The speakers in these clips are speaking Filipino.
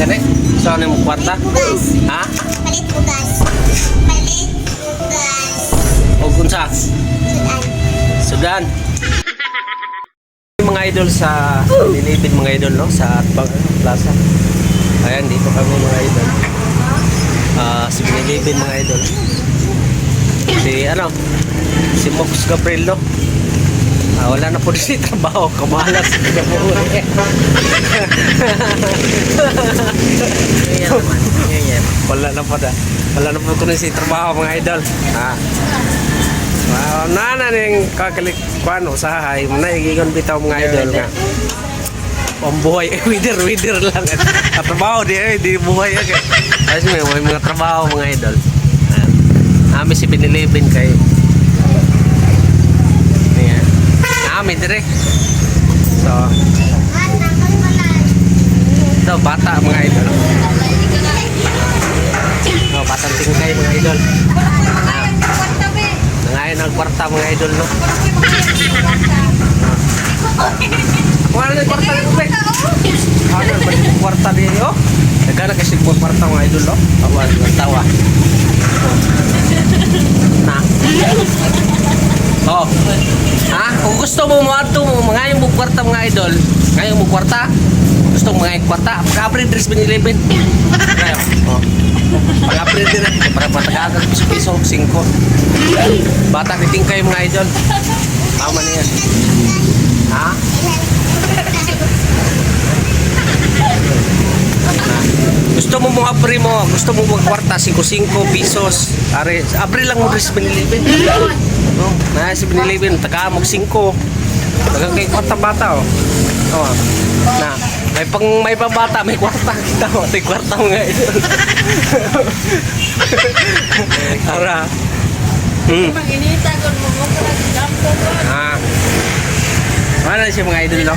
Gani? Saan mo kwarta? Bugas. Ha? Palit bugas. Palit bugas. O kunsa? Sudan. Sudan. mga idol sa Nilipid mga idol no sa Atbang Plaza. Ayan dito kami mga idol. Ah, si Nilipid mga idol. Si ano? Si Mox Gabriel no. Ah, wala na po si trabaho, kamalas na po. wala na po da. Wala na po ko na si trabaho mga idol. Ah. Wow, na na ning kakalik kuan usahay mo na igigon bitaw mga idol nga. Pambuhay eh wither wither lang. At trabaho di eh di buhay okay. Kasi may, may mga trabaho mga idol. Ah, Nami si Binilibin kay Ayan. Nami dire. So, ito bata mga idol. Oh, batang tingkay mga idol. Nangayon ang kwarta mga idol no. Wala na kwarta ni Kupe. Ano ba yung kwarta di oh? Nagana kasi yung kwarta mga idol no. Tawa, tawa. Na. Oh. Ha? Kung gusto mo mo ato mo mga yung kwarta mga idol, ngayon mo kwarta. Gusto mo mga yung kwarta, pag-abre dress binilibin. Kaya, oh. Pag-abre din eh. Para patagagan piso-piso, 5. Bata kiting kayo mga idol. Tama niya. Ha? Gusto mo mong apre mo, gusto mo mong kwarta, 5-5 pesos. Are, apre lang mo rin binilibin. No, na si binilibin, taga mo 5. Taga kay kwarta bata oh. Oh. Na, may pang may pambata, may kwarta kita mo, may kwarta mo nga idol. Ara. Hmm. Maginita ko mo mo ko nagdampo ko. Ah. Mana siya mga idol no?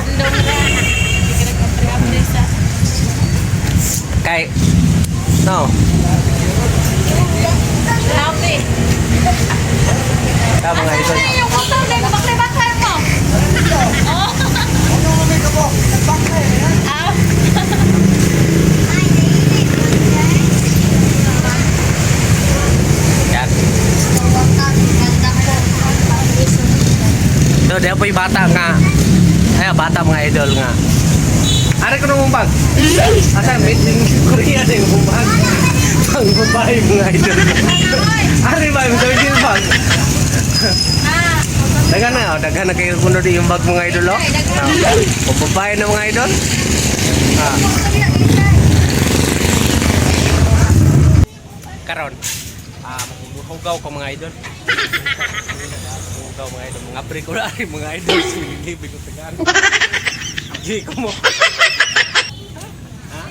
Kay No. Happy. Ka mga idol. Ano na? Oh. Ah. Yan. No, di po yung bata nga. Ay, bata mga idol nga. Ari ko nung bag. Asa made in Korea na yung bag. Pang babae mga idol. Ari ba yung gawin yung bag? Ah. Daga na, oh, daga na kayo kuno di yung bag mga idol, oh. Pang babae na mga idol. Ah. Karon. Ah, hugaw ko mga idol. Hugaw mga idol. Mga pre ko na rin mga idol. Sinigibig ko tagaan. Di ko mo. Ha?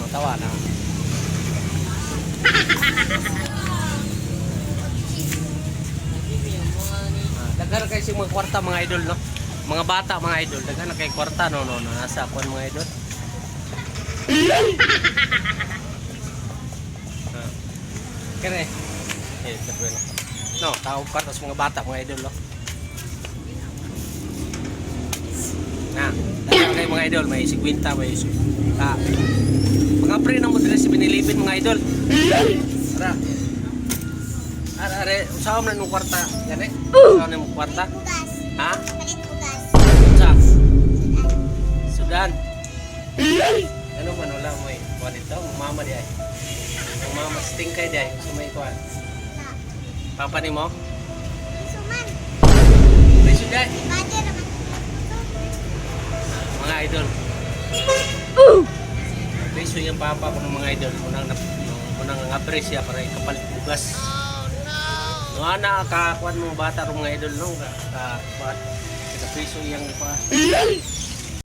Oh, tawa na. Ah, daghan kayo sa mga kwarta mga idol no. Mga bata mga idol, daghan kay kwarta no no no nasa kon mga idol. Ah. Kere. Eh, sa pwede. No, tao kwarta sa mga bata mga idol no. Na, daghan kayo mga idol, may 50, may 50 mga idol. Tara. Are, are, usahaw na nung kwarta. Yan eh. Usahaw na nung kwarta. Ha? Sa? Sudan. Ano man, wala mo eh. Kuha dito, mama di ay. Mama, sting kay di ay. Gusto mo ikuha. Papa ni mo? Suman. Naman. Mga idol. Presyo yung papa ko ng mga idol. Unang, unang nga-presya para ikapalit bugas. No, ana ka kuan mo bata ro mga idol no ka ka presyo yang pa